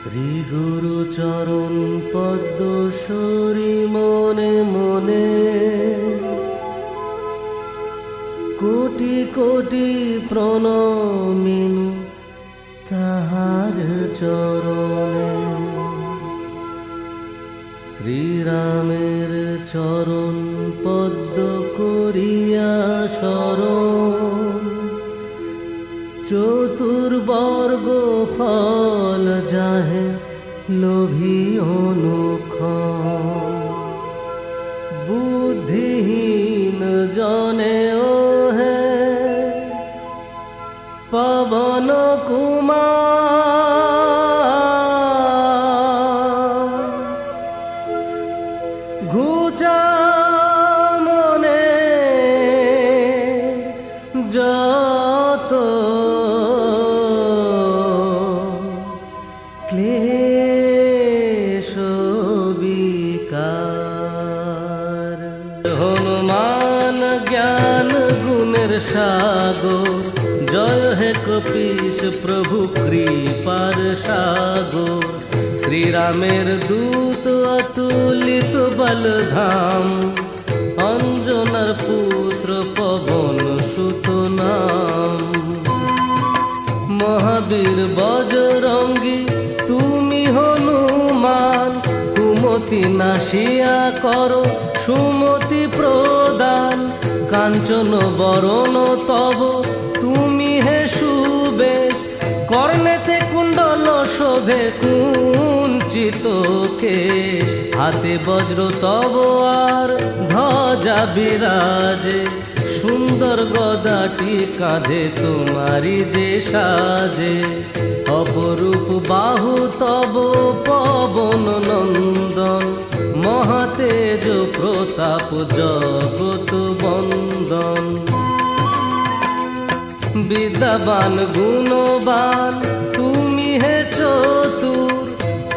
শ্রী গুরু চরণ পদ্ম মনে মনে। কোটি কোটি প্রণমিনু তাহার চরণে। শ্রীরামের চরণ পদ্ম করিয়া শরণ। চতুর্বর্গ ফল যাহে লোভী অনুখ হে কপিস প্রভু কৃপার সাগর শ্রীরামের দূত অতুলিত বলধাম অঞ্জনার পুত্র পবন সুত নাম মহাবীর বজরঙ্গী তুমি হনুমান কুমতি নাশিয়া করো সুমতি প্রদান কাঞ্চন বরণ তব শোভে কুঞ্চিত কেশ, হাতে বজ্র তব আর ধ্বজা বিরাজে। সুন্দর গদাটি কাঁধে তোমারি যে সাজে। অপরূপ বাহু তব পবন নন্দন, মহাতেজ প্রতাপ জগত বন্দন। বিদ্যাবান, গুণবান চতুর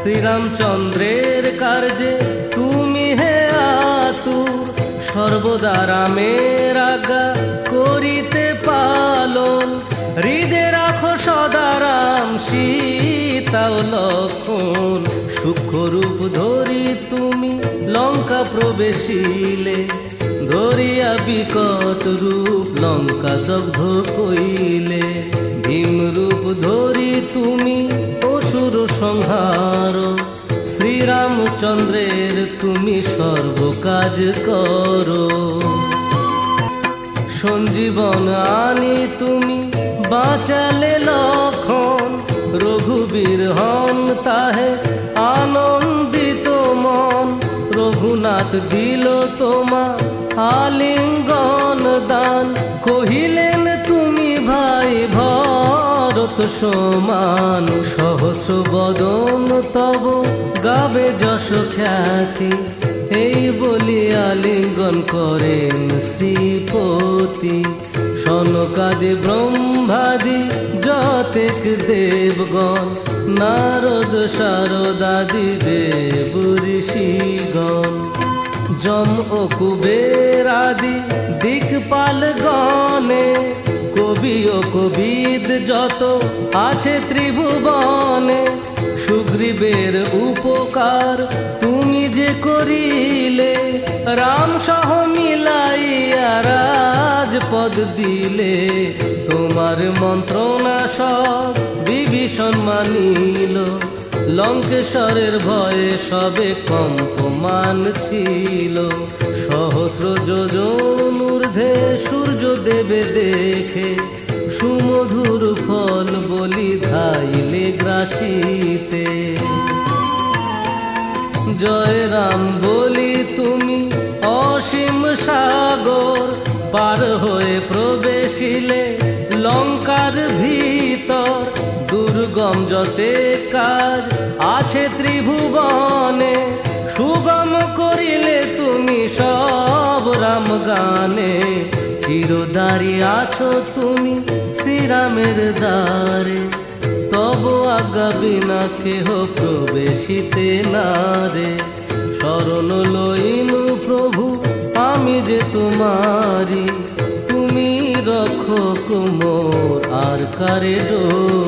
শ্রীরামচন্দ্রের কার্যে তুমি হে আতুর, সর্বদা রামের আজ্ঞা করিতে পালন। হৃদে রাখো সদা রাম, সীতা লক্ষণ সূক্ষ্মরূপ ধরি তুমি, লঙ্কা প্রবেশিলে। ধরিয়া বিকট রূপ লঙ্কা দগ্ধ কইলে। ভীম রূপ ধরি তুমি, অসুর সংহার শ্রীরামচন্দ্রের তুমি সর্ব কাজ করো। সঞ্জীবন আনি তুমি বাঁচালে লক্ষণ, রঘুবীর হন তাহে আনন্দিত মন, রঘুনাথ দিল তোমা আলিঙ্গন সমান সহস্র বদন তব গাবে যশ খ্যাতি। এই বলি আলিঙ্গন করেন শ্রীপতি। সনকাদি ব্রহ্মাদি যতেক দেবগণ, নারদ শারদাদি দেব ঋষিগণ। যম ও কুবের আদি দিকপাল গণে কবি ও কবিদ যত আছে ত্রিভুবনে, সুগ্রীবের উপকার তুমি যে করিলে, রাম সহ মিলাইয়া রাজপদ দিলে। তোমার মন্ত্রণা সব বিভীষণ মানিল। লঙ্কেশ্বরের ভয়ে সবে কম্পমান ছিল। সহস্র যোজন ঊর্ধ্বে সূর্য দেবে দেখে সুমধুর ফল বলি ধাইলে গ্রাসিতে। জয় রাম বলি তুমি অসীম সাগর, পার হয়ে প্রবেশিলে লঙ্কার ভিতর। দুর্গম যতে কাজ আছে ত্রিভুবনে, সুগম করিলে তুমি সব রাম গানে চিরদারি আছো তুমি শ্রীরামের দ্বারে, তব আজ্ঞা বিনা কেহ প্রবেশিতে না রে। শরণ লইনু প্রভু, আমি যে তোমারি, তুমি রক্ষক মোর আর কারে ডোরি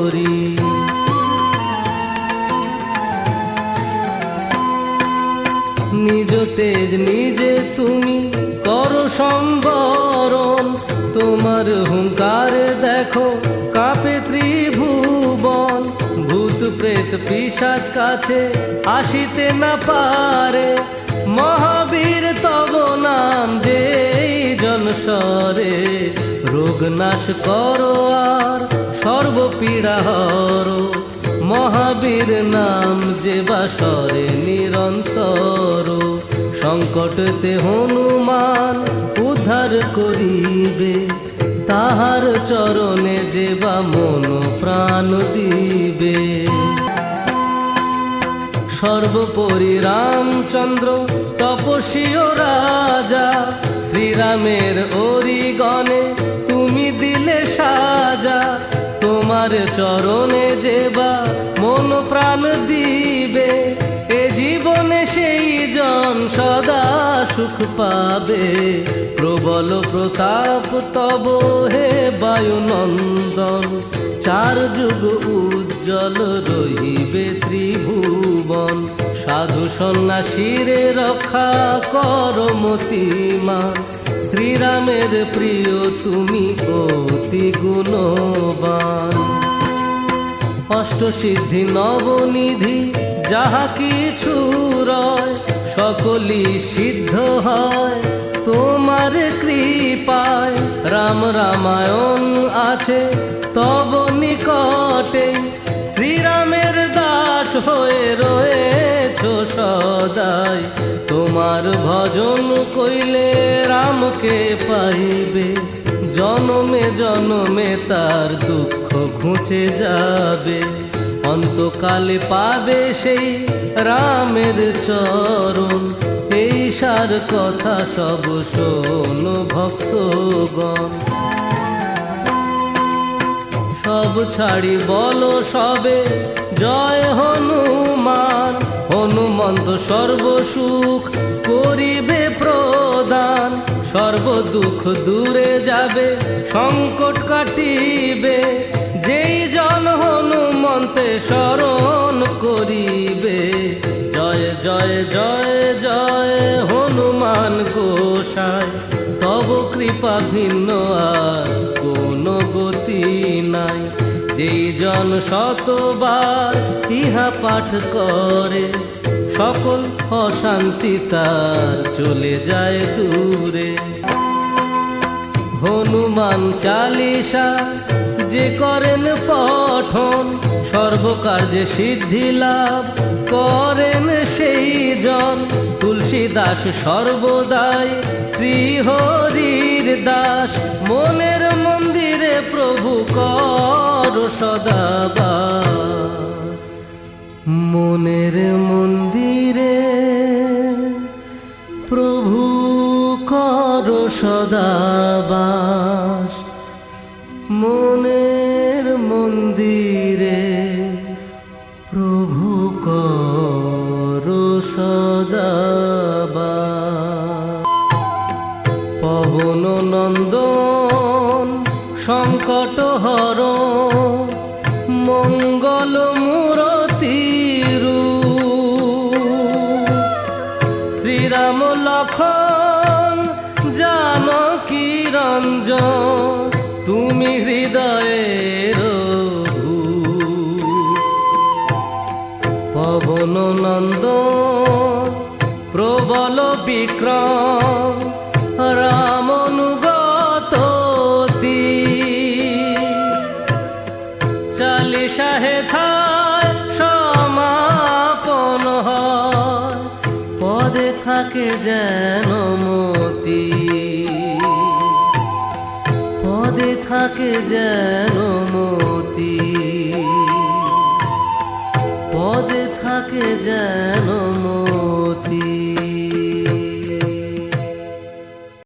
তেজ নিজে তুমি করো সম্বরণ। তোমার হুঙ্কারে দেখো, কাপে ত্রিভুবন। ভূত, প্রেত পিসাজ কাছে আসিতে না পারে। মহাবীর, তব নাম যে জনস্বরে রোগ নাশ করো আর সর্বপীড়া হরো মহাবীর নাম যে বাসরে নিরন্তর। সংকটতে হনুমান উদ্ধার করিবে। তাহার চরণে যে বা মন প্রাণ দিবে। সর্বোপরি রামচন্দ্র, তপস্বীয় রাজা, শ্রীরামের অরিগণে তুমি দিলে সাজা। তোমার চরণে যেবা মন প্রাণ দিবে সুখ পাবে। প্রবল প্রতাপ তব হে বায়ুনন্দন। চার যুগ উজ্জ্বল রহিবে ত্রিভুবন। সাধু সন্ন্যাসীরে রক্ষা কর মতিমান শ্রীরামের প্রিয় তুমি অতি গুণবান। অষ্টসিদ্ধি নবনিধি যাহা কিছু রয় সকলই সিদ্ধ হয়। তোমার কৃপায় রাম রামায়ণ আছে। তব নিকটে শ্রীরামের দাস হয়ে রয়েছ সদাই। তোমার ভজন কইলে রামকে পাইবে। জনমে জনমে তার দুঃখ ঘুচে যাবে। অন্তকালে পাবে সেই রামের চরণ। এই সার কথা সব শোন ভক্তগণ। সব ছাড়ি বলো সবে, জয় হনুমান। হনুমন্ত সর্বসুখ করিবে প্রদান। সর্ব দুঃখ দূরে যাবে, সংকট কাটিবে। যেই জন হনুমন্তে স্মরণ করিবে। জয় জয় জয় জয় হনুমান গোসাই। তব কৃপা ভিন্ন আর কোনো গতি নাই। যেই জন শতবার ইহা পাঠ করে, সকল অশান্তি তার চলে যায় দূরে। হনুমান চালিসা যে করেন পঠন, সর্বকার্যে সিদ্ধি লাভ করেন সেই জন। তুলসী দাস সর্বদাই শ্রী হরির দাস। মনের মন্দিরে প্রভু কর সদাবার মনের মন্দিরে প্রভু কর সদাবাস মনের মন্দিরে প্রভু কর সদাবাস পবন নন্দন, সংকট হর মঙ্গল মূরতিরু শ্রীরাম লক্ষণ, জানকী রঞ্জন তুমি হৃদয়ের। পবন নন্দন প্রবল বিক্রম রামনুগত চালিশা হেথায় সমাপন হয় পদে থাকে যেন মতি। পদে থাকে যেন মতি